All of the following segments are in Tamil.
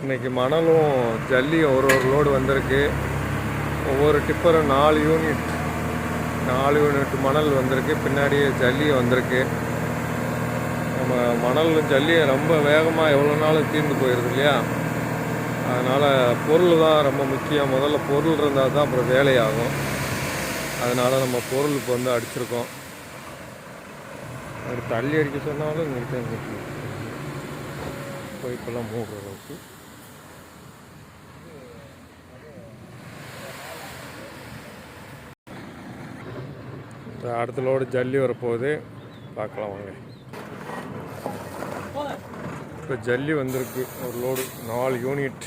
இன்னைக்கு மணலும் ஜல்லியும் ஒரு ஒரு லோடு வந்திருக்கு. ஒவ்வொரு டிப்பரும் நாலு யூனிட் நாலு யூனிட் மணல் வந்திருக்கு. பின்னாடியே ஜல்லியும் வந்திருக்கு. நம்ம மணல் ஜல்லியை ரொம்ப வேகமாக எவ்வளோ நாள் தீர்ந்து போயிடுது இல்லையா? அதனால் பொருள் தான் ரொம்ப முக்கியம். முதல்ல பொருள் இருந்தால் தான் அப்புறம் வேலையாகும். அதனால் நம்ம பொருள் இப்போ வந்து அடிச்சிருக்கோம். அது தள்ளி அடிக்க சொன்னாலும் இங்கிட்ட பைப்பெல்லாம் மூடுற அளவுக்கு. இந்த அடுத்த லோடு ஜல்லி வரப்போகுது. பார்க்கலாம் வாங்க. இப்போ ஜல்லி வந்திருக்கு. ஒரு லோடு நாலு யூனிட்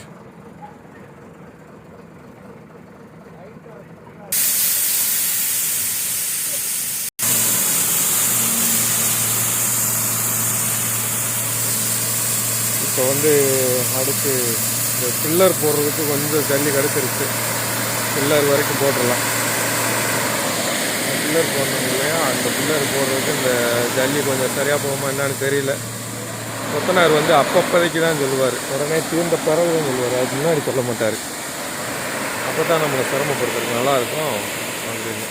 இப்போ வந்து அடுத்து இந்த பில்லர் போடுறதுக்கு கொஞ்சம் ஜல்லி கிடச்சிருச்சு பில்லர் வரைக்கும் போட்டுடலாம். பில்லர் போடணும் இல்லையா? அந்த பில்லர் போடுறதுக்கு இந்த ஜல்லி கொஞ்சம் சரியாக போகுமா என்னன்னு தெரியல. கொத்தனார் வந்து அப்பப்போதைக்கு தான் சொல்லுவார். உடனே தீர்ந்த பிறகு தான் சொல்லுவார். அதுக்கு முன்னாடி சொல்ல மாட்டார். அப்போ தான் நம்மளை சிரமப்படுத்துறது நல்லா இருக்கும் அப்படின்னு.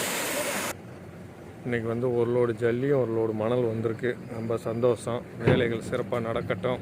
இன்றைக்கி வந்து ஒரு லோடு ஜல்லியும் ஒரு லோடு மணல் வந்திருக்கு. ரொம்ப சந்தோஷம். வேலைகள் சிறப்பாக நடக்கட்டும்.